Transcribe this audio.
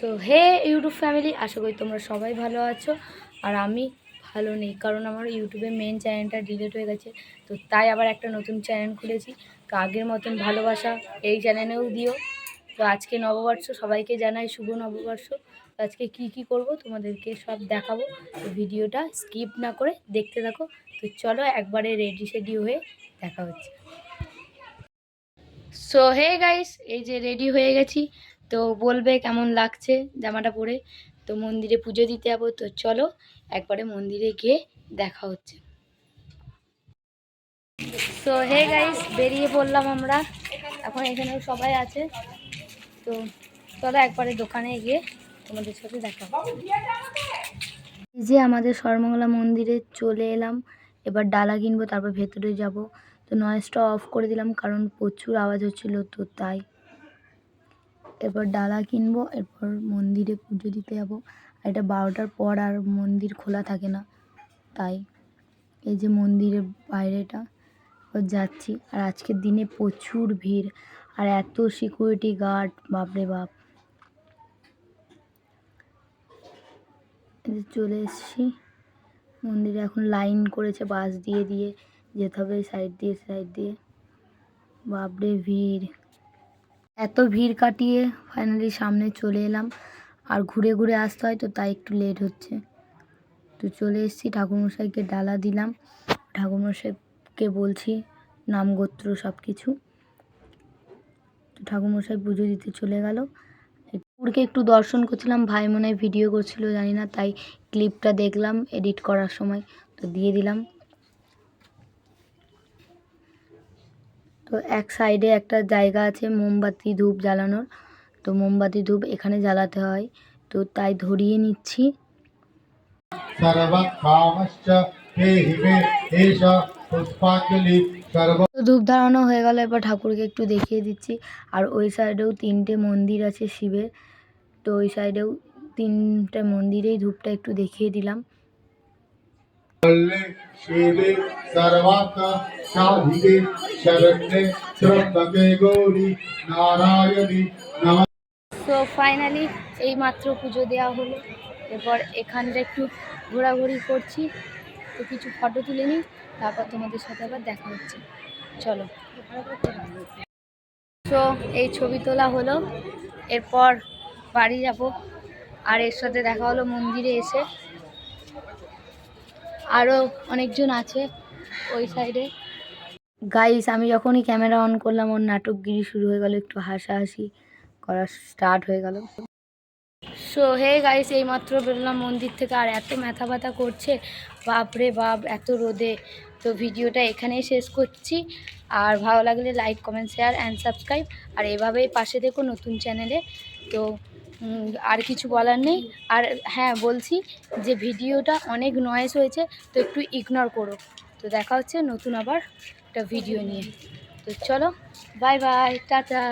So hey YouTube family আশা করি তোমরা সবাই ভালো আছো। আর আমি ভালো নেই, কারণ আমার ইউটিউবে মেন চ্যানেলটা ডিলিট হয়ে গেছে। তো তাই আবার একটা নতুন চ্যানেল খুলেছি। তো আগের মতন ভালোবাসা এই চ্যানেলেও দিও। তো আজকে নববর্ষ, সবাইকে জানাই শুভ নববর্ষ। তো আজকে কি কি করব তোমাদেরকে সব দেখাবো। তো ভিডিওটা স্কিপ না করে দেখতে থাকো। তো চলো একবারে রেডি সেডি হয়ে দেখা হচ্ছে। সো হে গাইস এই যে রেডি হয়ে গেছি। তো বলবে কেমন লাগছে জামাটা পরে? তো মন্দিরে পুজো দিতে যাব, তো চলো একবারে মন্দিরে গিয়ে দেখা হচ্ছে। তো হে গাইস বেরিয়ে পড়লাম আমরা। এখন এখানেও সবাই আছে। তো চলো একবারে দোকানে গিয়ে তোমাদের সাথে দেখা। যে আমাদের সর্বমঙ্গলা মন্দিরে চলে এলাম। এবার ডালা কিনবো তারপর ভেতরে যাব। তো নয়েজটা অফ করে দিলাম, কারণ প্রচুর আওয়াজ হচ্ছিল, তো তাই। এরপর ডালা কিনবো, এরপর মন্দিরে পুজো দিতে যাব। আর এটা বারোটার পর আর মন্দির খোলা থাকে না। তাই এই যে মন্দিরের বাইরেটা যাচ্ছি। আর আজকের দিনে প্রচুর ভিড়। আর এত সিকিউরিটি গার্ড বাপরে বাপ। চলে এসেছি। মন্দিরে এখন লাইন করেছে বাস দিয়ে দিয়ে। যেতে হবে সাইড দিয়ে সাইড দিয়ে। বাপরে ভিড়। এত ভিড় কাটিয়ে ফাইনালি সামনে চলে এলাম। আর ঘুরে ঘুরে আসতে হয় তো তাই একটু লেট হচ্ছে। তো চলে এসেছি, ঠাকুরমশাইকে ডালা দিলাম। ঠাকুরমশাইকে বলছি নাম, গোত্র সব কিছু তো ঠাকুরমশাই পুজো দিতে চলে গেল। ঠাকুরকে একটু দর্শন করছিলাম, ভাই মনে ভিডিও করছিল, জানি না, তাই ক্লিপটা দেখলাম এডিট করার সময়। তো দিয়ে দিলাম। তো এক সাইডে একটা জায়গা আছে মোমবাতি ধূপ জ্বালানোর। তো মোমবাতি ধূপ এখানে জ্বালাতে হয়। তো তাই ধরিয়ে নিচ্ছি। ধূপ ধারণা হয়ে গেল এবার ঠাকুরকে একটু দেখিয়ে দিচ্ছি। আর ওই সাইডেও তিনটে মন্দির আছে শিবের। তো ওই সাইডেও তিনটে মন্দিরেই ধূপটা একটু দেখিয়ে দিলাম। शिवे सर्वार्थ साधिके शरण्ये त्र्यम्बके गौरी नारायणी नमः তো ফাইনালি এই মাত্র পুজো দেওয়া হলো এরপর এখানটা একটু ঘোরাঘুরি করছি তো কিছু ফটো তুলে নিই তারপর তোমাদের সাথে আবার দেখা হচ্ছে চলো তো এই ছবি তোলা হলো এরপর বাড়ি যাব আর এর সাথে দেখা হলো মন্দিরে এসে আরও অনেকজন আছে ওই সাইডে গাইস আমি যখনই ক্যামেরা অন করলাম, ওর নাটকগিরি শুরু হয়ে গেল, একটু হাসাহাসি করা স্টার্ট হয়ে গেল। সো হে গাইস এইমাত্র বেরোলাম মন্দির থেকে, আর এত মাথা ব্যথা করছে। বাপরে বাপ, এত রোদে। তো ভিডিওটা এখানেই শেষ করছি। আর ভালো লাগলে like comment share and subscribe আর এভাবেই পাশে দেখো নতুন চ্যানেলে তো আর কিছু বলার নেই। আর হ্যাঁ বলছি যে ভিডিওটা অনেক নয়েস হয়েছে, তো একটু ইগনোর করো। তো দেখা হচ্ছে নতুন আবার একটা ভিডিও নিয়ে। তো চলো বাই বাই টাটা।